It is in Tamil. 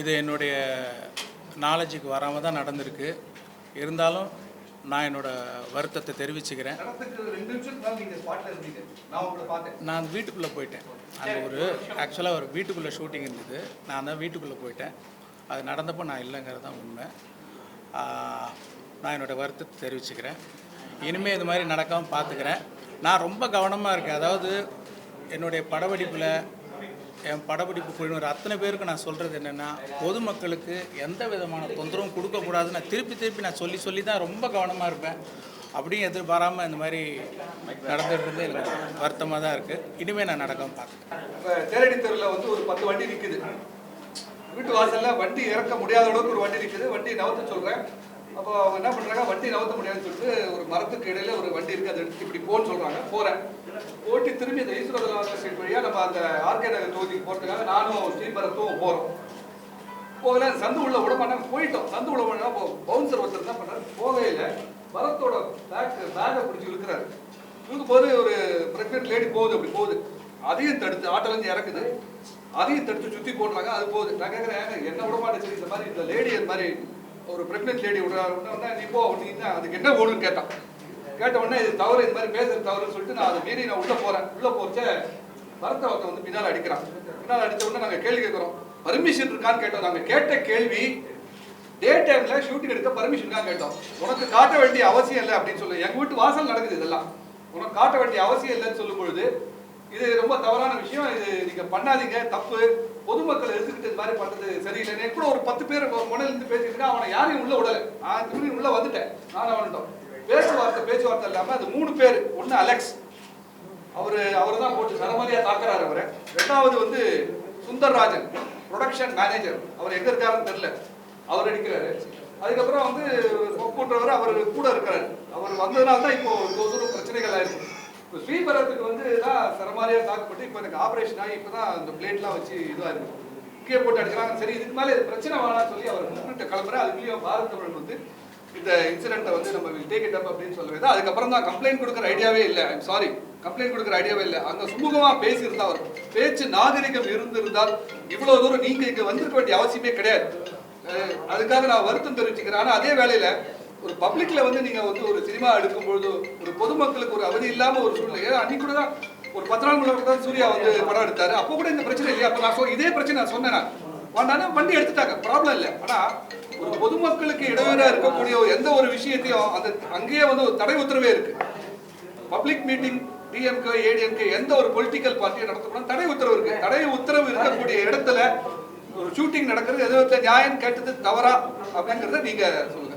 இது என்னுடைய நாலேஜுக்கு வராமல் தான் நடந்திருக்கு. இருந்தாலும் நான் என்னோட வருத்தத்தை தெரிவிச்சுக்கிறேன். நான் வீட்டுக்குள்ளே போயிட்டேன். அங்கே ஒரு ஆக்சுவலாக ஒரு வீட்டுக்குள்ளே ஷூட்டிங் இருந்தது. நான் தான் வீட்டுக்குள்ளே போயிட்டேன். அது நடந்தப்போ நான் இல்லைங்கிறது தான் உண்மை. நான் என்னோட வருத்தத்தை தெரிவிச்சுக்கிறேன். இனிமேல் இது மாதிரி நடக்காமல் பார்த்துக்கிறேன். நான் ரொம்ப கவனமாக இருக்கேன். அதாவது என்னுடைய படப்பிடிப்பில் என் படப்பிடிப்பு குழுவினர் அத்தனை பேருக்கு நான் சொல்கிறது என்னென்னா பொதுமக்களுக்கு எந்த விதமான தொந்தரவும் கொடுக்கக்கூடாதுன்னு நான் திருப்பி திருப்பி நான் சொல்லி சொல்லி தான் ரொம்ப கவனமாக இருப்பேன். அப்படியும் எதிர்பாராமல் இந்த மாதிரி நடந்துட்டு எனக்கு வருத்தமாக தான் இருக்குது இனிமேல் நான் நடக்காமல் பார்க்குறேன். தேரடி தெருவில் வந்து ஒரு பத்து வண்டி நிற்குது வீட்டு வாசலில் வண்டி இறக்க முடியாத அளவுக்கு ஒரு வண்டி நிற்குது வண்டி நவுத்த சொல்கிறேன் அப்போ அவங்க என்ன பண்றாங்க வண்டி நவுத்த முடியாதுன்னு சொல்லிட்டு ஒரு மரத்துக்கு இடையில ஒரு வண்டி இருக்கு அதை எடுத்து இப்படி போன்னு சொல்றாங்க. போறேன். ஓட்டி திரும்பி இந்த ஈஸ்வரதலாத ஸ்ட்ரீட் வழியா நம்ம அந்த ஆர்கே நகர் தொகுதிக்கு போறதுக்காக நானும் ஸ்ரீபரத்தும் போறோம். போகல சந்து உள்ள விட மாட்டாங்க போயிட்டோம். சந்து உள்ள போனா பவுன்சர் ஒருத்தர் என்ன பண்றாரு போகையில பரத்தோட பேக் பேக்கை பிடிச்சி இழுக்கிறாரு. இழுக்கும் போது ஒரு பிரெக்னென்ட் லேடி போகுது அப்படி போகுது. அதையும் தடுத்து ஆட்டோல இருந்து இறக்குது. அதையும் தடுத்து சுத்தி போடுறாங்க அது போகுது. நான் கேட்கறேன் என்ன விட மாட்டேன் சரி இந்த மாதிரி இந்த லேடி இந்த மாதிரி ஒரு ப்ரெக்னென்ட் லேடி விடுறாரு உடனே நீ போ அப்படின்னா அதுக்கு என்ன ஓடுன்னு கேட்டான் கேட்ட உடனே இது தவறு இந்த மாதிரி பேசுறது தவறுன்னு சொல்லிட்டு நான் அதை மீறி நான் உள்ள போறேன். உள்ள போச்சே பரத்தை ஒருத்தன் வந்து பின்னால் அடிக்கிறான். பின்னால் அடிச்ச உடனே நாங்க கேள்வி கேட்கிறோம் பர்மிஷன் இருக்கான்னு கேட்டோம். நாங்க கேட்ட கேள்வி டே டைம்ல ஷூட்டிங் எடுக்க பர்மிஷன் தான் கேட்டோம். உனக்கு காட்ட வேண்டிய அவசியம் இல்லை அப்படின்னு சொல்லு எங்க வீட்டு வாசல் நடக்குது இதெல்லாம். உனக்கு காட்ட வேண்டிய அவசியம் இல்லைன்னு சொல்லும் பொழுது இது ரொம்ப தவறான விஷயம். இது நீங்க பண்ணாதீங்க. தப்பு. பொதுமக்கள் எடுத்துக்கிட்டு இந்த மாதிரி பண்றது சரியில்லை கூட ஒரு பத்து பேர் ஒரு முனையில இருந்து பேசிட்டு அவனை யாரையும் உள்ள விடல. நான் திரும்பி உள்ள வந்துட்டேன். நான் அவன்ட்டோம் பேச்சுவார்த்தை பேச்சுவார்த்தை இல்லாம அது மூணு பேர். ஒன்னு அலெக்ஸ். அவரு அவர் தான் போட்டு சரமாரியா தாக்குறாரு அவரை. ரெண்டாவது வந்து சுந்தர்ராஜன் ப்ரொடக்ஷன் மேனேஜர் அவர் எங்க இருக்காருன்னு தெரியல. அவர் அடிக்கிறாரு. அதுக்கப்புறம் வந்து கூட்டுறவர் அவர் கூட இருக்கிறாரு. அவர் வந்ததுனால தான் இப்போ இவ்வளவு தூரம் பிரச்சனைகள் ஆயிருக்கு. இப்போ ஸ்ரீபரத்துக்கு வந்து தான் சரமாரியாக தாக்கப்பட்டு இப்போ எனக்கு ஆப்ரேஷன் ஆகி இப்போ தான் அந்த பிளேட்லாம் வச்சு இதுவாக இருக்கு. கீழே போட்டு அடிக்கிறாங்க. சரி இதுக்கு மேலே இது பிரச்சனை வேணாம்னு சொல்லி அவர் முன்னிட்டு கிளம்புறேன். அதுக்குள்ளேயும் பாரத் வந்து இந்த இன்சிடென்ட்டை வந்து நம்ம டேக் இட் அப் அப்படின்னு சொல்லவே தான் அதுக்கப்புறம் தான் கம்ப்ளைண்ட் கொடுக்குற ஐடியாவே இல்லை. ஐம் சாரி கம்ப்ளைண்ட் கொடுக்குற ஐடியாவே இல்லை. அங்கே சுமூகமாக பேசியிருந்தா அவர். பேச்சு நாகரிகம் இருந்திருந்தால் இவ்வளோ தூரம் நீங்கள் இங்கே வந்திருக்க வேண்டிய அவசியமே கிடையாது. அதுக்காக நான் வருத்தம் தெரிவிச்சுக்கிறேன். ஆனால் அதே வேலையில் ஒரு பப்ளிக்ல வந்து நீங்க வந்து ஒரு சினிமா எடுக்கும் பொழுது ஒரு பொதுமக்களுக்கு ஒரு அவதி இல்லாம ஒரு சூழ்நிலை. அன்னைக்கு கூட தான் ஒரு பத்து நாள் முன்னாடி தான் சூர்யா வந்து படம் எடுத்தாரு. அப்போ கூட இந்த பிரச்சனை இல்லையா? அப்ப நான் இதே பிரச்சனை நான் சொன்னேன் நான். வண்டி எடுத்துட்டாங்க. ப்ராப்ளம் இல்லை. ஆனா ஒரு பொதுமக்களுக்கு இடையூறா இருக்கக்கூடிய எந்த ஒரு விஷயத்தையும் அந்த அங்கேயே வந்து ஒரு தடை உத்தரவே இருக்கு. பப்ளிக் மீட்டிங் டிஎம்கே ஏடிஎம்கே எந்த ஒரு பொலிட்டிக்கல் பார்ட்டியை நடத்தப்படும் தடை உத்தரவு இருக்கு. தடை உத்தரவு இருக்கக்கூடிய இடத்துல ஒரு ஷூட்டிங் நடக்கிறது. எது நியாயம் கேட்டது தவறா அப்படிங்கறத நீங்க சொல்லுங்க.